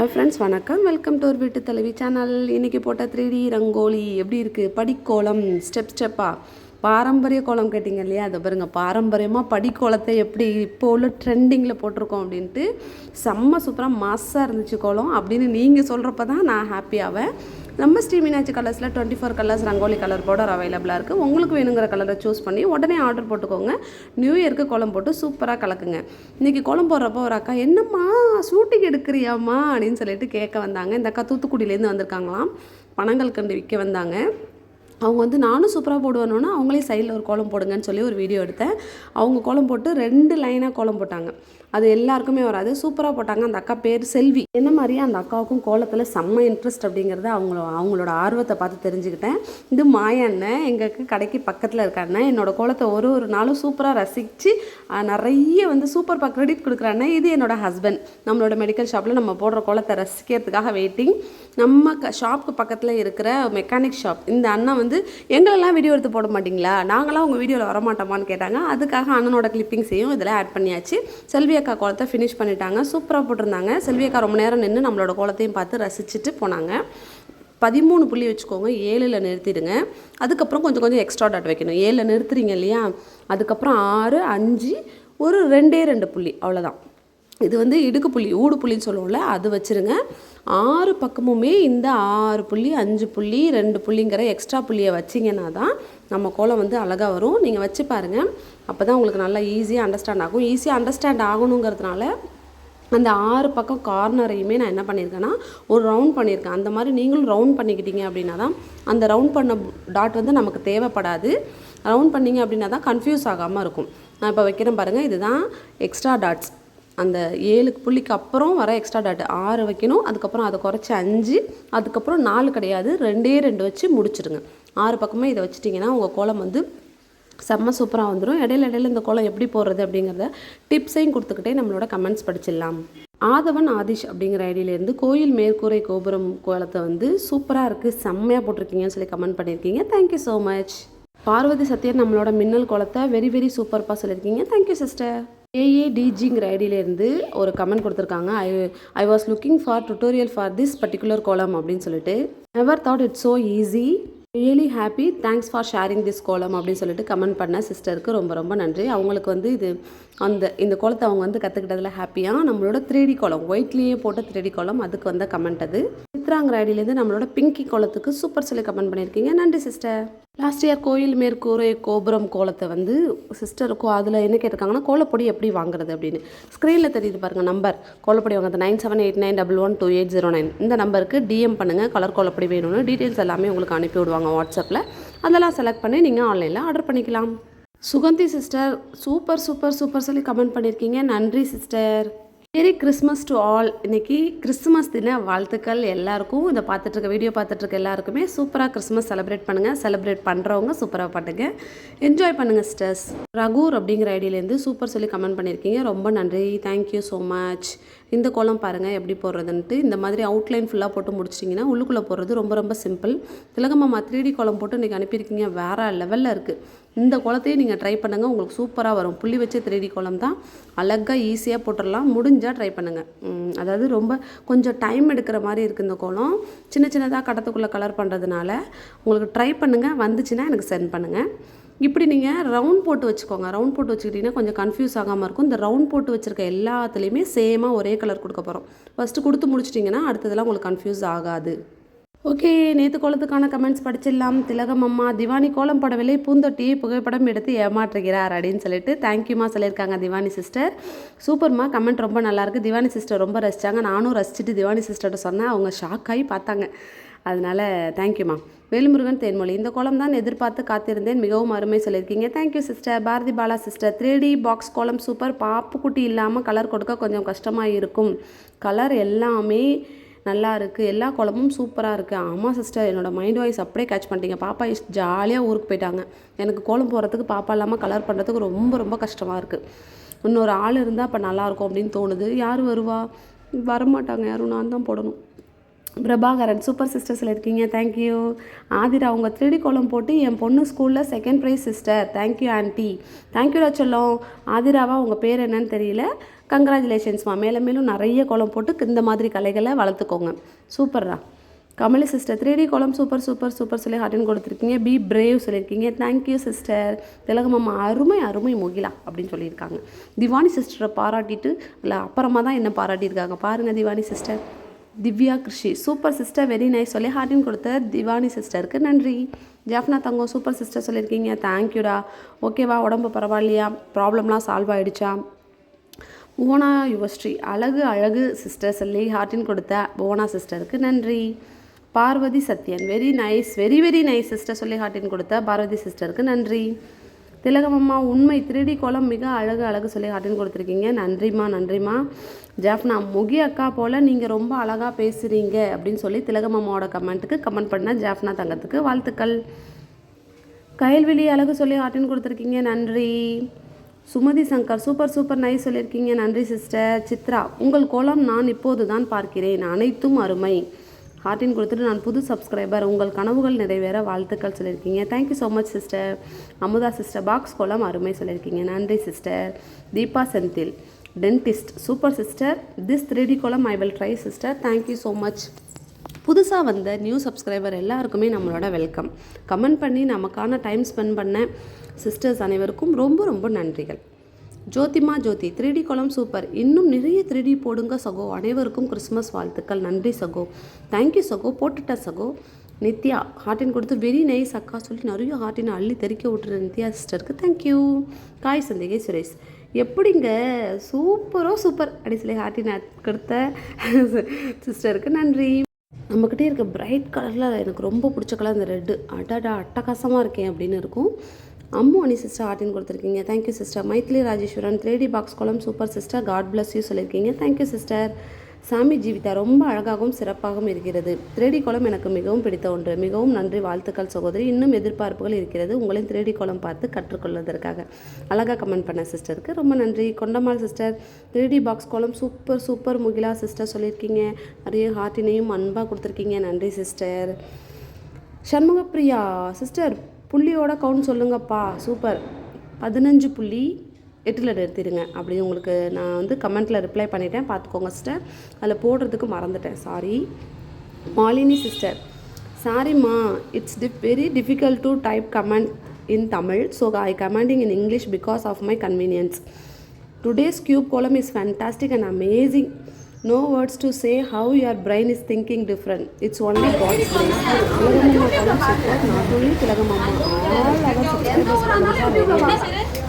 Hi friends வணக்கம். Welcome to ஒரு வீட்டு தலைவி சேனல் இன்றைக்கி போட்ட த்ரீ டி ரங்கோலி எப்படி இருக்குது படிக்கோலம் ஸ்டெப் ஸ்டெப்பாக பாரம்பரிய கோலம் கேட்டிங்க இல்லையா? அதை பாருங்க. பாரம்பரியமாக படிக்கோலத்தை எப்படி இப்போ உள்ள ட்ரெண்டிங்கில் போட்டிருக்கோம் அப்படின்ட்டு செம்ம சூப்பராக மாஸாக இருந்துச்சு கோலம் அப்படின்னு நீங்கள் சொல்கிறப்ப தான் நான் ஹாப்பியாவேன் நம்ம ஸ்ரீ மீனாட்சி கலர்ஸில் twenty four colours rangoli colour powder அவைலபிளாக இருக்குது உங்களுக்கு வேணுங்கிற கலரை சூஸ் பண்ணி உடனே ஆர்டர் போட்டுக்கோங்க. நியூ இயருக்கு கோலம் போட்டு சூப்பராக கலக்குங்க. இன்றைக்கி கோலம் போடுறப்போ ஒரு அக்கா என்னம்மா ஷூட்டிங் எடுக்கிறியாம்மா? அப்படின்னு சொல்லிட்டு கேட்க வந்தாங்க. இந்த அக்கா தூத்துக்குடியிலேருந்து வந்திருக்காங்களாம். பணங்கள் கண்டு விற்க வந்தாங்க. அவங்க வந்து நானும் சூப்பராக போடுவேனோன்னா அவங்களே சைடில் ஒரு கோலம் போடுங்கன்னு சொல்லி ஒரு வீடியோ எடுத்தேன். அவங்க கோலம் போட்டு ரெண்டு லைனாக கோலம் போட்டாங்க. அது எல்லாருக்குமே வராது. சூப்பராக போட்டாங்க. அந்த அக்கா பேர் செல்வி. என்ன மாதிரியே அந்த அக்காவுக்கும் கோலத்தில் செம்ம இன்ட்ரெஸ்ட் அப்படிங்கிறத அவங்கள அவங்களோட ஆர்வத்தை பார்த்து தெரிஞ்சுக்கிட்டேன். இது மாயா அண்ணன். எங்களுக்கு கடைக்கு பக்கத்தில் இருக்க அண்ணன். என்னோட கோலத்தை ஒரு ஒரு நாளும் சூப்பராக ரசித்து நிறைய வந்து சூப்பர் பா கிரெடிட் கொடுக்குற அண்ணன். இது என்னோட ஹஸ்பண்ட் நம்மளோட மெடிக்கல் ஷாப்பில் நம்ம போடுற கோலத்தை ரசிக்கிறதுக்காக வெயிட்டிங் நம்ம க ஷாப்புக்கு பக்கத்தில் இருக்கிற மெக்கானிக் ஷாப் இந்த அண்ணன் வந்து எங்களெல்லாம் வீடியோ எடுத்து போட மாட்டிங்களா? நாங்களாம் உங்கள் வீடியோவில் வரமாட்டோமான்னு கேட்டாங்க. அதுக்காக அண்ணனோட கிளிப்பிங்ஸையும் இதில் ஆட் பண்ணியாச்சு. செல்வி அக்கா கோலத்தை ஃபினிஷ் பண்ணிட்டாங்க. சூப்பராக போட்டிருந்தாங்க. செல்வி அக்கா ரொம்ப நேரம் நின்று நம்மளோட கோலத்தையும் பார்த்து ரசிச்சுட்டு போனாங்க. பதிமூணு புள்ளி வச்சுக்கோங்க. ஏழில் நிறுத்திடுங்க. அதுக்கப்புறம் கொஞ்சம் கொஞ்சம் எக்ஸ்ட்ரா டாட் வைக்கணும். ஏழில் நிறுத்துறீங்க இல்லையா? அதுக்கப்புறம் ஆறு அஞ்சு ஒரு ரெண்டே ரெண்டு புள்ளி. அவ்வளோதான் இது வந்து இடுக்கு புள்ளி ஊடு புள்ளின்னு சொல்லுவோம்ல அது வச்சுருங்க. ஆறு பக்கமுமே இந்த ஆறு புள்ளி அஞ்சு புள்ளி ரெண்டு புள்ளிங்கிற எக்ஸ்ட்ரா புள்ளியை வச்சிங்கன்னா தான் நம்ம கோலம் வந்து அழகாக வரும். நீங்கள் வச்சு பாருங்கள் அப்போ தான் உங்களுக்கு நல்லா ஈஸியாக அண்டர்ஸ்டாண்ட் ஆகும். ஈஸியாக அண்டர்ஸ்டாண்ட் ஆகணுங்கிறதுனால அந்த ஆறு பக்கம் கார்னரையுமே நான் என்ன பண்ணியிருக்கேன்னா ஒரு ரவுண்ட் பண்ணியிருக்கேன். அந்த மாதிரி நீங்களும் ரவுண்ட் பண்ணிக்கிட்டீங்க அப்படின்னா தான் அந்த ரவுண்ட் பண்ண டாட் வந்து நமக்கு தேவைப்படாது. ரவுண்ட் பண்ணிங்க அப்படின்னா தான் கன்ஃபியூஸ் ஆகாமல் இருக்கும். நான் இப்போ வைக்கிறேன் பாருங்கள் இதுதான் எக்ஸ்ட்ரா டாட்ஸ் அந்த ஏழு புள்ளிக்கு அப்புறம் வர எக்ஸ்ட்ரா டாட் ஆறு வைக்கணும் அதுக்கப்புறம் அதை குறைச்சி அஞ்சு அதுக்கப்புறம் நாலு கிடையாது. ரெண்டே ரெண்டு வச்சு முடிச்சிடுங்க. ஆறு பக்கமே இதை வச்சிட்டிங்கன்னா உங்கள் கோலம் வந்து செம்ம சூப்பராக வந்துடும் இடையில இடையில இந்த கோலம் எப்படி போடுறது அப்படிங்கிறத டிப்ஸையும் கொடுத்துக்கிட்டே நம்மளோட கமெண்ட்ஸ் படிச்சிடலாம். ஆதவன் ஆதிஷ் அப்படிங்கிற ஐடியிலேருந்து கோயில் மேற்கூரை கோபுரம் கோலத்தை வந்து சூப்பராக இருக்குது செம்மையாக போட்டிருக்கீங்கன்னு சொல்லி கமெண்ட் பண்ணியிருக்கீங்க. Thank you so much Parvathi Sathyan நம்மளோட மின்னல் கோலத்தை வெரி வெரி சூப்பர்ப்பா சொல்லியிருக்கீங்க. தேங்க்யூ சிஸ்டர் ஏஏடிஜிங்கிற ஐடியிலேருந்து ஒரு கமெண்ட் கொடுத்துருக்காங்க. I I was looking for tutorial for this particular kolam அப்படின்னு சொல்லிட்டு. Never thought it's so easy really happy thanks for sharing this kolam அப்படின்னு சொல்லிட்டு கமெண்ட் பண்ண சிஸ்டருக்கு ரொம்ப ரொம்ப நன்றி. அவங்களுக்கு வந்து இது அந்த இந்த கோலத்தை அவங்க வந்து கற்றுக்கிட்டதில் ஹாப்பியாக நம்மளோட த்ரீடி கோலம் ஒயிட்லேயே போட்ட த்ரீடி கோலம் அதுக்கு வந்த கமெண்ட் அது. சித்ராங்கிற ஐடியிலேருந்து நம்மளோட பிங்கி கோலத்துக்கு சூப்பர் சொல்லி கமெண்ட் பண்ணியிருக்கீங்க. நன்றி சிஸ்டர் லாஸ்ட் இயர் கோயில் மேற்கூரை கோபுரம் கோலத்தை வந்து சிஸ்டருக்கும் அதில் என்ன கேட்டிருக்காங்கன்னா கோலப்பொடி எப்படி வாங்குறது அப்படின்னு. ஸ்க்ரீனில் தெரியுது பாருங்கள் நம்பர் கோலப்பொடி வாங்குறது nine seven eight nine double one two eight zero nine இந்த நம்பருக்கு டிஎம் பண்ணுங்கள் கலர் கோலப்பொடி வேணும்னு. டீட்டெயில்ஸ் எல்லாமே உங்களுக்கு அனுப்பி விடுவாங்க வாட்ஸ்அப்பில் அதெல்லாம் செலக்ட் பண்ணி நீங்கள் ஆன்லைனில் ஆர்டர் பண்ணிக்கலாம். Sugandhi sister super super super சொல்லி கமெண்ட் பண்ணியிருக்கீங்க நன்றி sister. Merry Christmas to all இன்னைக்கு கிறிஸ்மஸ் தின வாழ்த்துக்கள் எல்லாருக்கும். இதை பார்த்துட்ருக்க வீடியோ பார்த்துட்ருக்க எல்லாருக்குமே சூப்பராக கிறிஸ்மஸ் செலிப்ரேட் பண்ணுங்கள் செலிப்ரேட் பண்ணுறவங்க சூப்பராக பண்ணுங்க. என்ஜாய் பண்ணுங்கள் ஸ்டர்ஸ் ரகூர் அப்படிங்கிற ஐடியிலேருந்து சூப்பர் சொல்லி கமெண்ட் பண்ணியிருக்கீங்க ரொம்ப நன்றி. தேங்க்யூ ஸோ மச் இந்த கோலம் பாருங்கள் எப்படி போடுறதுன்ட்டு. இந்த மாதிரி அவுட்லைன் ஃபுல்லாக போட்டு முடிச்சிட்டிங்கன்னா உள்ளுக்குள்ளே போடுறது ரொம்ப ரொம்ப சிம்பிள் திலகமாமா த்ரீ டி கோலம் போட்டு இன்றைக்கி அனுப்பியிருக்கீங்க. வேறு லெவலில் இருக்குது இந்த குளத்தையும் நீங்கள் ட்ரை பண்ணுங்கள் உங்களுக்கு சூப்பராக வரும். புள்ளி வச்ச திரேடி குளம் தான். அழகாக ஈஸியாக போட்டுடலாம் முடிஞ்சால் ட்ரை பண்ணுங்கள் அதாவது ரொம்ப கொஞ்சம் டைம் எடுக்கிற மாதிரி இருக்குது இந்த குளம். சின்ன சின்னதாக கடத்துக்குள்ளே கலர் பண்ணுறதுனால உங்களுக்கு ட்ரை பண்ணுங்கள் வந்துச்சுன்னா எனக்கு சென்ட் பண்ணுங்கள் இப்படி நீங்கள் ரவுண்ட் போட்டு வச்சுக்கோங்க. ரவுண்ட் போட்டு வச்சுக்கிட்டிங்கன்னா கொஞ்சம் கன்ஃபியூஸ் ஆகாமல் இருக்கும். இந்த ரவுண்ட் போட்டு வச்சுருக்க எல்லாத்துலேயுமே சேமாக ஒரே கலர் கொடுக்க போகிறோம் ஃபஸ்ட்டு கொடுத்து முடிச்சிட்டிங்கன்னா அடுத்ததெல்லாம் உங்களுக்கு கன்ஃபியூஸ் ஆகாது. ஓகே நேற்று கோலத்துக்கான கமெண்ட்ஸ் படிச்சிடலாம். திலகம் அம்மா திவானி கோலம் படவில்லை பூந்தொட்டி புகைப்படம் எடுத்து ஏமாற்றுகிறார் அப்படின்னு சொல்லிட்டு தேங்க்யூமா சொல்லியிருக்காங்க திவானி சிஸ்டர் சூப்பர்மா கமெண்ட் ரொம்ப நல்லாயிருக்கு திவானி சிஸ்டர் ரொம்ப ரசித்தாங்க நானும் ரசிச்சுட்டு திவானி சிஸ்டர்கிட்ட சொன்னேன். அவங்க ஷாக் ஆகி பார்த்தாங்க. அதனால் தேங்க்யூமா வேலுமுருகன் தேன்மொழி இந்த கோலம் தான் எதிர்பார்த்து காத்திருந்தேன். மிகவும் அருமை சொல்லியிருக்கீங்க. Thank you sister Bharathi Bala sister three D box கோலம் சூப்பர் பாப்புக்குட்டி இல்லாமல் கலர் கொடுக்க கொஞ்சம் கஷ்டமாக இருக்கும் கலர் எல்லாமே நல்லா இருக்குது எல்லா குழம்பும் சூப்பராக இருக்குது ஆமாம் சிஸ்டர் என்னோடய மைண்ட் வாய்ஸ் அப்படியே கேட்ச் பண்ணிட்டீங்க. பாப்பா ஜாலியாக ஊருக்கு போயிட்டாங்க. எனக்கு கோலம் போகிறதுக்கு பாப்பா இல்லாமல் கலர் பண்ணுறதுக்கு ரொம்ப ரொம்ப கஷ்டமாக இருக்குது இன்னொரு ஆள் இருந்தால் அப்போ நல்லாயிருக்கும் அப்படின்னு தோணுது. யார் வருவா? வரமாட்டாங்க. யாரும் நான் தான் போடணும். பிரபாகரன் சூப்பர் சிஸ்டர்ஸில் இருக்கீங்க தேங்க்யூ ஆதிரா உங்கள் த்ரீடி கோலம் போட்டு என் பொண்ணு ஸ்கூலில் second prize sister thank you aunty தேங்க்யூடா சொல்லும் ஆதிராவா உங்கள் பேர் என்னன்னு தெரியல. கங்க்ராச்சுலேஷன்ஸ்மா மேலே மேலும் நிறைய கோலம் போட்டு இந்த மாதிரி கலைகளை வளர்த்துக்கோங்க. சூப்பர்ரா. கமலி சிஸ்டர் த்ரீ டி கோலம் சூப்பர் சூப்பர் சூப்பர் சொல்லி ஹார்டின் கொடுத்துருக்கீங்க. பி பிரேவ் சொல்லியிருக்கீங்க. தேங்க்யூ சிஸ்டர் திலகமாமா அருமை அருமை முகிலா அப்படின்னு சொல்லியிருக்காங்க. திவானி சிஸ்டரை பாராட்டிட்டு இல்லை அப்புறமா தான் என்ன பாராட்டியிருக்காங்க? பாருங்கள் Diwani sister Divya Krishi super sister very nice சொல்லி ஹார்டின் கொடுத்த திவானி சிஸ்டருக்கு நன்றி. ஜாஃப்னா தங்கம் சூப்பர் சிஸ்டர் சொல்லியிருக்கீங்க. தேங்க்யூடா ஓகேவா உடம்பு பரவாயில்லையா? ப்ராப்ளம்லாம் சால்வ் ஆகிடுச்சா ஓனா யுவஸ்ரீ அழகு அழகு சிஸ்டர் சொல்லி ஹார்ட்டின் கொடுத்த ஓனா சிஸ்டருக்கு நன்றி. Parvathi Sathyan very nice very very nice sister சொல்லி ஹார்ட்டின் கொடுத்த பார்வதி சிஸ்டருக்கு நன்றி. திலகமம்மா உண்மை திருடி கோலம் மிக அழகு அழகு சொல்லி ஹார்ட்டின் கொடுத்துருக்கீங்க. நன்றிம்மா நன்றிம்மா. ஜாஃப்னா முகி அக்கா போல் நீங்கள் ரொம்ப அழகாக பேசுகிறீங்க அப்படின்னு சொல்லி திலகமம்மாவோட கமெண்ட்டுக்கு கமெண்ட் பண்ண ஜாஃப்னா தங்கத்துக்கு வாழ்த்துக்கள். கயல்வெளி அழகு சொல்லி ஹார்ட்டின் கொடுத்துருக்கீங்க. நன்றி. Sumathi Shankar super super nice சொல்லியிருக்கீங்க. நன்றி சிஸ்டர் சித்ரா உங்கள் கோலம் நான் இப்போது தான் பார்க்கிறேன். அனைத்தும் அருமை. ஹார்டின் கொடுத்துட்டு நான் புது சப்ஸ்கிரைபர் உங்கள் கனவுகள் நிறைவேற வாழ்த்துக்கள் சொல்லியிருக்கீங்க. Thank you so much sister Amutha sister box கோலம் அருமை சொல்லியிருக்கீங்க. நன்றி sister Deepa Senthil dentist super sister this three D kolam I will try sister thank you so much புதுசாக வந்த நியூ சப்ஸ்கிரைபர் எல்லாருக்குமே நம்மளோட வெல்கம் கமெண்ட் பண்ணி நமக்கான டைம் ஸ்பெண்ட் பண்ண சிஸ்டர்ஸ் அனைவருக்கும் ரொம்ப ரொம்ப நன்றிகள். ஜோதிமா ஜோதி த்ரீடி குளம் சூப்பர். இன்னும் நிறைய த்ரீடி போடுங்க சகோ. அனைவருக்கும் கிறிஸ்மஸ் வாழ்த்துக்கள். நன்றி சகோ. தேங்க்யூ சகோ. போட்டுட்டேன் சகோ. நித்யா ஹார்ட்டின் கொடுத்து வெரி நைஸ் அக்கா சொல்லி நிறைய ஹார்டின் அள்ளி தெறிக்க விட்டுற நித்யா சிஸ்டருக்கு தேங்க்யூ காய் சந்திகை சுரேஷ். எப்படிங்க? சூப்பரோ சூப்பர். அப்படி சொல்லி ஹார்ட்டின் கொடுத்த சிஸ்டருக்கு நன்றி. நம்மக்கிட்டே இருக்க பிரைட் கலரில் எனக்கு ரொம்ப பிடிச்ச கலர் இந்த ரெட்டு அடடா அட்டகாசமாக இருக்கேன் அப்படின்னு இருக்கும். அம்மு அணி சிஸ்டர் ஆர்டின் கொடுத்துருக்கீங்க. Thank you sister Maithili Rajeswaran three D box கோலம் super sister god bless you சொல்லியிருக்கீங்க. Thank you sister Sami Jeevitha ரொம்ப அழகாகவும் சிறப்பாகவும் இருக்கிறது. த்ரீடி கோலம் எனக்கு மிகவும் பிடித்த ஒன்று. மிகவும் நன்றி வாழ்த்துக்கள் சகோதரி. இன்னும் எதிர்பார்ப்புகள் இருக்கிறது. உங்களையும் த்ரீடி கோலம் பார்த்து கற்றுக்கொள்வதற்காக. அழகாக கமெண்ட் பண்ண சிஸ்டருக்கு ரொம்ப நன்றி. Kondamal sister three D box kolam super super Mugila sister சொல்லியிருக்கீங்க. நிறைய ஹார்ட்டினையும் அன்பாக கொடுத்துருக்கீங்க. நன்றி சிஸ்டர் சண்முகப்பிரியா சிஸ்டர் புள்ளியோட கவுண்ட் சொல்லுங்கப்பா. சூப்பர் பதினஞ்சு புள்ளி எட்டில் நிறுத்திடுங்க. அப்படி உங்களுக்கு நான் வந்து கமெண்ட்டில் ரிப்ளை பண்ணிட்டேன். பார்த்துக்கோங்க சிஸ்டர் அதில் போடுறதுக்கு மறந்துட்டேன். சாரி மாலினி சிஸ்டர் சாரிம்மா it's D very difficult to type comment in Tamil so I commenting in English because of my convenience today's cube kolam is fantastic and amazing no words to say how your brain is thinking different it's only god's super not only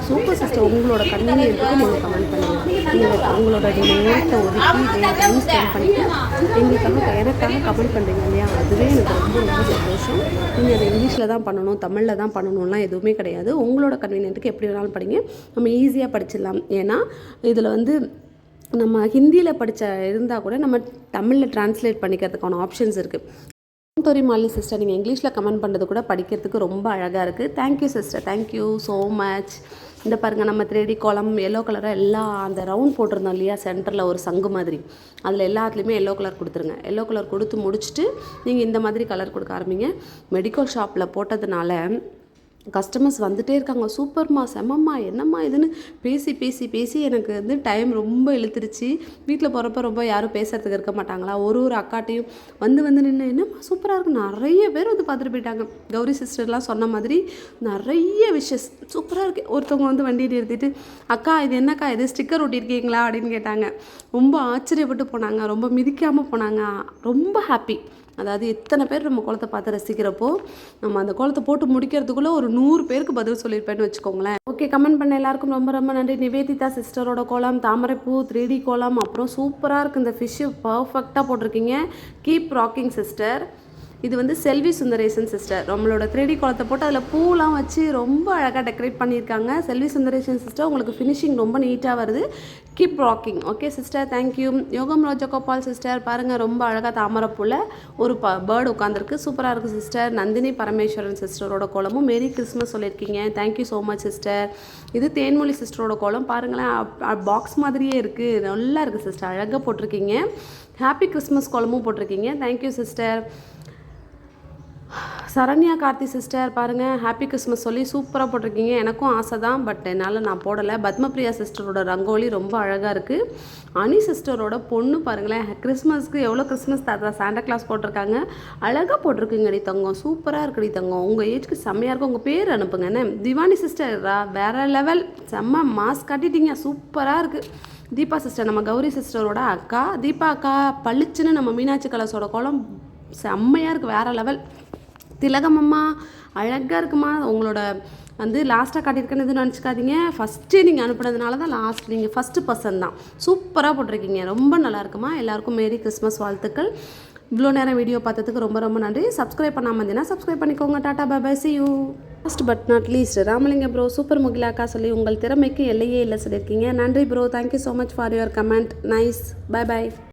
super sister உங்களோட கன்வீனியன்ட்டுக்கு நீங்கள் comment பண்ணுங்கள் நீங்கள் உங்களோட நேரத்தை ஒதுக்கி time spend பண்ணிட்டு எங்களுக்காக எனக்காக கமெண்ட் பண்ணுறீங்க இல்லையா? அதுவே எனக்கு ரொம்ப ரொம்ப சந்தோஷம். நீங்கள் அதை இங்கிலீஷில் தான் பண்ணணும் தமிழில் தான் பண்ணணும்லாம் எதுவுமே கிடையாது. உங்களோட கன்வீனியன்ட்டுக்கு எப்படி வேணாலும் படிங்க. நம்ம ஈஸியாக படிச்சிடலாம். ஏன்னா இதில் வந்து நம்ம ஹிந்தியில் படித்த இருந்தால் கூட நம்ம தமிழில் ட்ரான்ஸ்லேட் பண்ணிக்கிறதுக்கான ஆப்ஷன்ஸ் இருக்குது தோரி மாலி சிஸ்டர் நீங்கள் இங்கிலீஷில் கமெண்ட் பண்ணுறது கூட படிக்கிறதுக்கு ரொம்ப அழகாக இருக்குது thank you sister thank you so much இந்த பாருங்கள் நம்ம த்ரீடி கோலம் எல்லோ கலராக எல்லா அந்த ரவுண்ட் போட்டிருந்தோம் இல்லையா சென்டரில் ஒரு சங்கு மாதிரி. அதில் எல்லாத்துலேயுமே எல்லோ கலர் கொடுத்துருங்க. எல்லோ கலர் கொடுத்து முடிச்சுட்டு நீங்கள் இந்த மாதிரி கலர் கொடுக்க ஆரம்பிங்க. மெடிக்கல் ஷாப்பில் போட்டதுனால கஸ்டமர்ஸ் வந்துட்டே இருக்காங்க. சூப்பர்மா செம்மம்மா என்னம்மா இதுன்னு பேசி பேசி பேசி எனக்கு வந்து டைம் ரொம்ப இழுத்துருச்சு. வீட்டில் போகிறப்ப ரொம்ப யாரும் பேசுகிறதுக்கு இருக்க மாட்டாங்களா? ஒரு ஒரு அக்காட்டையும் வந்து வந்து நின்று என்னம்மா சூப்பராக இருக்கு. நிறைய பேர் வந்து பார்த்துட்டு போயிட்டாங்க. கௌரி சிஸ்டர்லாம் சொன்ன மாதிரி நிறைய விஷஸ் சூப்பராக இருக்கு. ஒருத்தவங்க வந்து வண்டி நிறுத்திட்டு அக்கா இது என்னக்கா? இது ஸ்டிக்கர் ஒட்டியிருக்கீங்களா? அப்படின்னு கேட்டாங்க. ரொம்ப ஆச்சரியப்பட்டு போனாங்க. ரொம்ப மிதிக்காமல் போனாங்க. ரொம்ப ஹாப்பி அதாவது எத்தனை பேர் நம்ம குளத்தை பார்த்து ரசிக்கிறப்போ நம்ம அந்த குளத்தை போட்டு முடிக்கிறதுக்குள்ளே ஒரு நூறு பேருக்கு பதில் சொல்லியிருப்பேன்னு வச்சுக்கோங்களேன். ஓகே கமெண்ட் பண்ண எல்லாருக்கும் ரொம்ப ரொம்ப நன்றி. நிவேதிதா சிஸ்டரோட கோலம் தாமரைப்பூ த்ரீ டி கோலம் அப்புறம் சூப்பராக இருக்குது இந்த ஃபிஷ்ஷு பர்ஃபெக்டாக போட்டிருக்கீங்க. கீப் ராக்கிங் சிஸ்டர் இது வந்து செல்வி சுந்தரேசன் சிஸ்டர் நம்மளோட த்ரீடி குளத்தை போட்டு அதில் பூலாம் வச்சு ரொம்ப அழகாக டெக்கரேட் பண்ணியிருக்காங்க. செல்வி சுந்தரேசன் சிஸ்டர் உங்களுக்கு ஃபினிஷிங் ரொம்ப நீட்டாக வருது. Keep rocking okay sister thank you Yogam Rajagopal sister பாருங்கள் ரொம்ப அழகாக தாமரப்பூவில் ஒரு ப பேர்டு உட்காந்துருக்கு சூப்பராக இருக்குது சிஸ்டர் நந்தினி பரமேஸ்வரன் சிஸ்டரோட கோலமும் மேரி கிறிஸ்மஸ் சொல்லியிருக்கீங்க. Thank you so much sister இது தேன்மொழி சிஸ்டரோட கோலம். பாருங்களேன் பாக்ஸ் மாதிரியே இருக்குது நல்லா இருக்குது சிஸ்டர் அழகாக போட்டிருக்கீங்க. ஹாப்பி கிறிஸ்மஸ் கோலமும் போட்டிருக்கீங்க. Thank you sister Saranya Karthi sister பாருங்கள் ஹாப்பி கிறிஸ்மஸ் சொல்லி சூப்பராக போட்டிருக்கீங்க. எனக்கும் ஆசை தான் பட் என்னால் நான் போடலை. பத்மபிரியா சிஸ்டரோட ரங்கோலி ரொம்ப அழகாக இருக்குது அனி சிஸ்டரோட பொண்ணு பாருங்களேன் கிறிஸ்மஸ்க்கு எவ்வளோ கிறிஸ்மஸ் தாத்தா சாண்டா கிளாஸ் போட்டிருக்காங்க. அழகாக போட்டிருக்குங்கடி தங்கம். சூப்பராக இருக்குடி தங்கம். உங்கள் ஏஜ்க்கு செம்மையாக இருக்கும். உங்கள் பேர் அனுப்புங்க என்ன? திவானி சிஸ்டர் வேறு லெவல் செம்ம மாஸ்க் காட்டிட்டீங்க. சூப்பராக இருக்குது தீபா சிஸ்டர் நம்ம கௌரி சிஸ்டரோட அக்கா. தீபா அக்கா பளிச்சுன்னு நம்ம மீனாட்சி கலர்ஸோட கோலம். செம்மையாக இருக்குது வேறு லெவல் திலகம் அம்மா அழகாக இருக்குமா? உங்களோட வந்து லாஸ்ட்டாக காட்டியிருக்கேன்னு எதுவும் நினச்சிக்காதீங்க. ஃபஸ்ட்டு நீங்கள் அனுப்புனதுனால தான் லாஸ்ட் நீங்கள் ஃபஸ்ட்டு பர்சன் தான். சூப்பராக போட்டிருக்கீங்க. ரொம்ப நல்லா இருக்குமா? எல்லாருக்கும் மேரி கிறிஸ்மஸ் வாழ்த்துக்கள். இவ்வளோ நேரம் வீடியோ பார்த்ததுக்கு ரொம்ப ரொம்ப நன்றி. சப்ஸ்கிரைப் பண்ணாமல் இருந்தீங்கன்னா சப்ஸ்கிரைப் பண்ணிக்கோங்க. Tata bye see you last but not least Ramalinga bro super முகிலாக்கா சொல்லி உங்கள் திறமைக்கு எல்லையே இல்லை சொல்லியிருக்கீங்க. நன்றி bro thank you so much for your comment nice bye bye